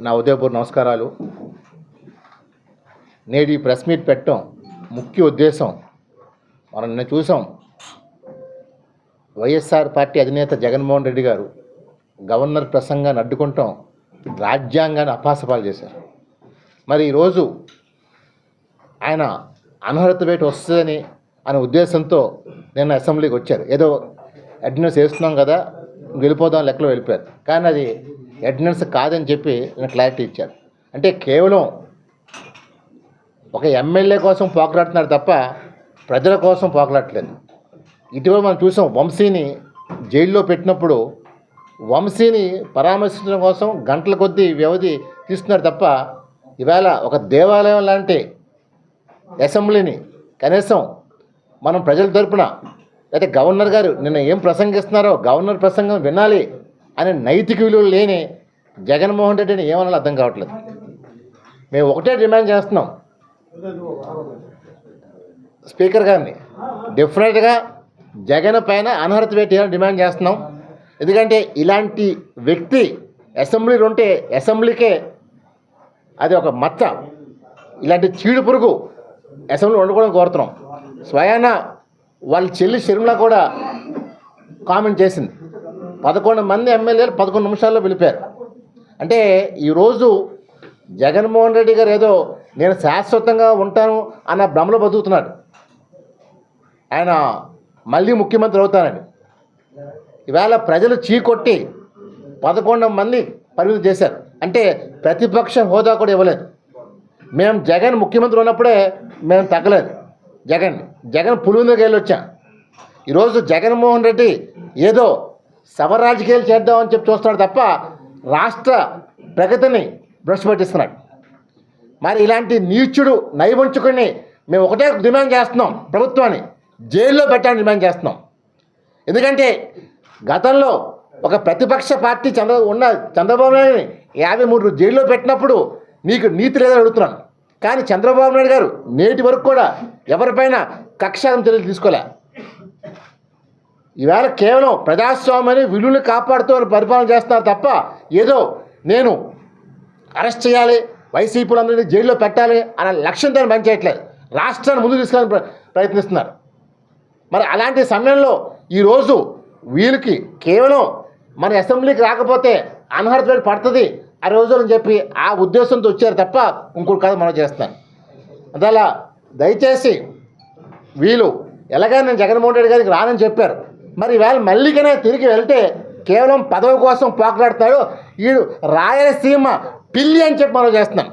నా ఉదయపూర్ నమస్కారాలు. నేడు ఈ ప్రెస్ మీట్ పెట్టడం ముఖ్య ఉద్దేశం. మనం నిన్న చూసాం వైఎస్ఆర్ పార్టీ అధినేత జగన్మోహన్ రెడ్డి గారు గవర్నర్ ప్రసంగాన్ని అడ్డుకుంటాం రాజ్యాంగాన్ని అపాసపాలు చేశారు. మరి ఈరోజు ఆయన అనర్హత వేటు వస్తుందని అనే ఉద్దేశంతో నిన్న అసెంబ్లీకి వచ్చారు. ఏదో అటెండెన్స్ వేస్తున్నాం కదా వెళ్ళిపోదాం లెక్కలో వెళ్ళిపోయారు. కానీ అది అటెండెన్స్ కాదని చెప్పి నేను క్లారిటీ ఇచ్చారు అంటే కేవలం ఒక ఎమ్మెల్యే కోసం పోకలాడుతున్నారు తప్ప ప్రజల కోసం పోకలాడట్లేదు. ఇటీవల మనం చూసాం వంశీని జైల్లో పెట్టినప్పుడు వంశీని పరామర్శించడం కోసం గంటల కొద్దీ వ్యవధి తీస్తున్నారు తప్ప ఇవాళ ఒక దేవాలయం లాంటి అసెంబ్లీని కనీసం మనం ప్రజల తరపున అయితే గవర్నర్ గారు నిన్న ఏం ప్రసంగిస్తున్నారో గవర్నర్ ప్రసంగం వినాలి అనే నైతిక విలువలు లేని జగన్మోహన్ రెడ్డిని ఏమనాలో అర్థం కావట్లేదు. మేము ఒకటే డిమాండ్ చేస్తున్నాం. స్పీకర్ గారిని డెఫినెట్గా జగన్ పైన అనర్హత పెట్టేయాలని డిమాండ్ చేస్తున్నాం. ఎందుకంటే ఇలాంటి వ్యక్తి అసెంబ్లీలు ఉంటే అసెంబ్లీకే అది ఒక మచ్చ. ఇలాంటి చీడు పురుగు అసెంబ్లీ వండుకోవడం కోరుతున్నాం. స్వయాన వాళ్ళ చెల్లి షర్మిల కూడా కామెంట్ చేసింది. పదకొండు మంది ఎమ్మెల్యేలు పదకొండు నిమిషాల్లో పిలిపారు. అంటే ఈరోజు జగన్మోహన్ రెడ్డి గారు ఏదో నేను శాశ్వతంగా ఉంటాను అన్న భ్రమలో బతుకుతున్నాడు. ఆయన మళ్ళీ ముఖ్యమంత్రి అవుతానని ఇవాళ ప్రజలు చీకొట్టి పదకొండు మంది పరిమితి చేశారు. అంటే ప్రతిపక్ష హోదా కూడా ఇవ్వలేదు. మేము జగన్ ముఖ్యమంత్రి ఉన్నప్పుడే మేము తగ్గలేదు. జగన్ జగన్ పులివెందుకు వెళ్ళి వచ్చా ఈరోజు జగన్మోహన్ రెడ్డి ఏదో సభ రాజకీయాలు చేద్దామని చెప్పి చూస్తున్నాడు తప్ప రాష్ట్ర ప్రగతిని బ్రష్ పట్టిస్తున్నాడు. మరి ఇలాంటి నీచుడు నైవంచుకుని మేము ఒకటే డిమాండ్ చేస్తున్నాం ప్రభుత్వాన్ని. జైల్లో పెట్టాలని డిమాండ్ చేస్తున్నాం. ఎందుకంటే గతంలో ఒక ప్రతిపక్ష పార్టీ చంద్ర ఉన్న చంద్రబాబు నాయుడిని యాభై మూడు జైల్లో పెట్టినప్పుడు నీకు నీతి లేదని అడుగుతున్నాను. కానీ చంద్రబాబు నాయుడు గారు నేటి వరకు కూడా ఎవరిపైన కక్షాదం చర్యలు తీసుకోలే. ఈవేళ కేవలం ప్రజాస్వామ్యాన్ని విలువలు కాపాడుతూ పరిపాలన చేస్తున్నారు తప్ప ఏదో నేను అరెస్ట్ చేయాలి వైసీపీలందరినీ జైల్లో పెట్టాలి అనే లక్ష్యంతో పనిచేయట్లేదు రాష్ట్రాన్ని ముందు తీసుకెళ్ళని ప్ర- ప్రయత్నిస్తున్నారు. మరి అలాంటి సమయంలో ఈరోజు వీళ్ళకి కేవలం మన అసెంబ్లీకి రాకపోతే అనర్హత పడుతుంది ఆ రోజులను చెప్పి ఆ ఉద్దేశంతో వచ్చారు తప్ప ఇంకోటి కాదు మనం చేస్తున్నాను అందువల్ల దయచేసి వీళ్ళు ఎలాగైనా నేను జగన్మోహన్ రెడ్డి గారికి రానని చెప్పారు. మరి ఈవేళ మళ్ళీగానే తిరిగి వెళ్తే కేవలం పదవి కోసం పోకలాడతాడు వీడు రాయలసీమ పిల్లి అని చెప్పి మనం చేస్తున్నాం.